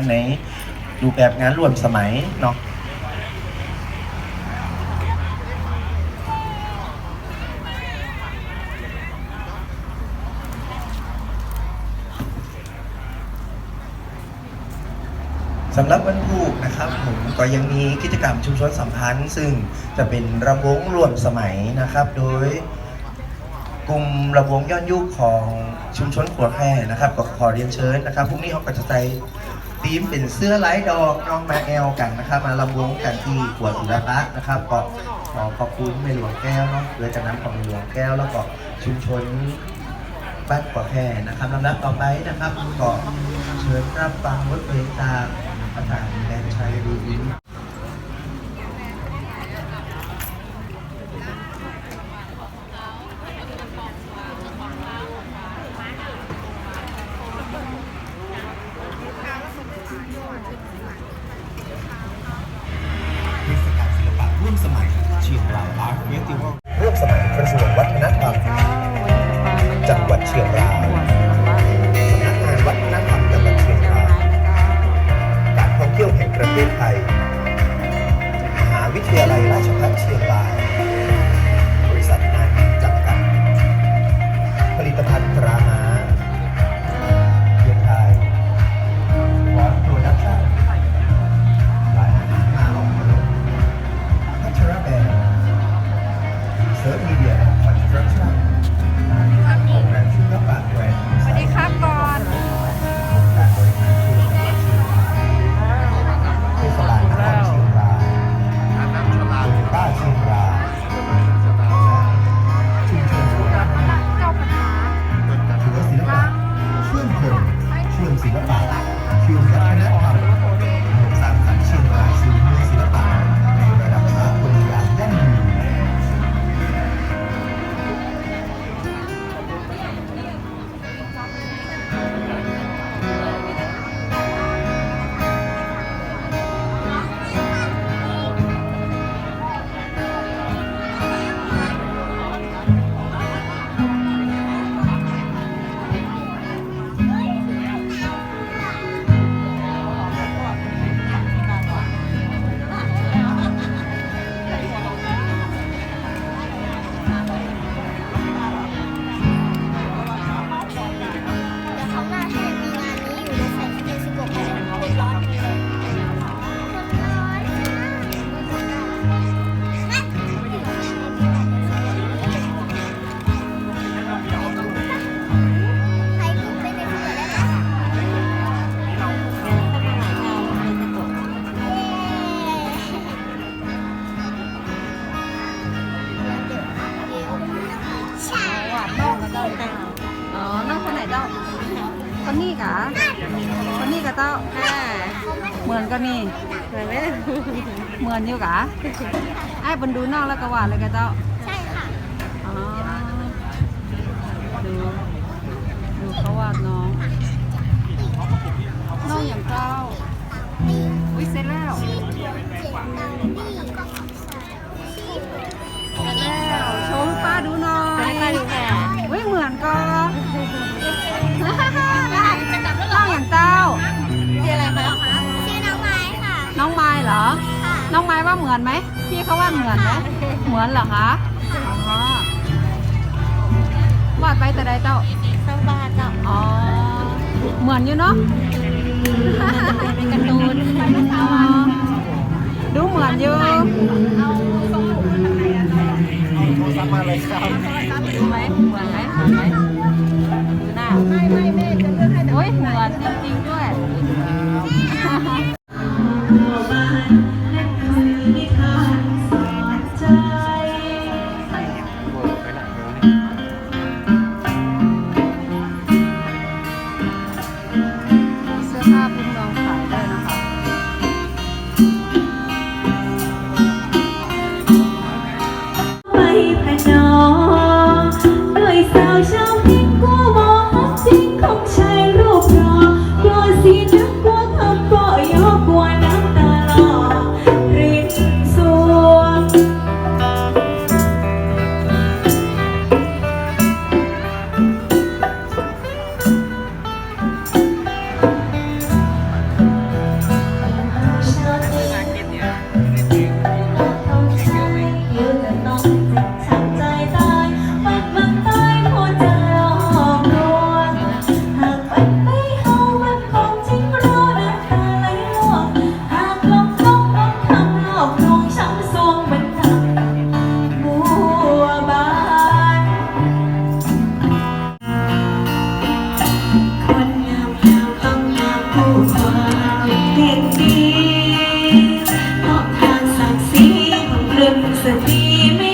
อันไหนรูปแบบงานร่วมสมัยเนาะสำหรับวันพุธนะครับผมก็ยังมีกิจกรรมชุมชนสัมพันธ์ ซึ่งจะเป็นระวงรวมสมัยนะครับ โดยกลุ่มระวงย้อนยุคของชุมชนขัวแพร่นะครับ ก็ขอเรียนเชิญนะครับพรุ่งนี้เขาก็จะใส่ ธีมเป็นเสื้อลายดอกน้องมาแอลกันนะครับ มาลำวงกันที่ขัวศิลปะนะครับก็ขอขอบคุณในหลวงแก้วเนาะโดยจากน้ำของในหลวงแก้วแล้วก็ชุมชนบ้านกว่าแพร่นะครับลำดับต่อไปนะครับก็เชิญรับฟังบทเพลงจากอาจารย์แดนชัยรูวิน มหาวิท คนนี้กะคนนี้กะเต้าเหมือนกันนี่เหมือนไหมเหมือนอยู่กะไอ้บนดูน้องแล้วก็หวานเลยกะเต้าใช่ค่ะอ๋อดูดูเขาวาดน้องน้องอย่างเต้าอุ้ยเสร็จแล้ว องไม้ว่าเหมือนไหมพี่เขาว่าเหมือนไหมเหมือนเหรอคะอ๋อวาดไปแต่ใดเจ้าน้องบาจ้ะอ๋อเหมือนอยู่เนาะเป็นการ์ตูนอ๋อดูเหมือนอยู่ดูไหมเหมือนไหมเหมือนไหม be me.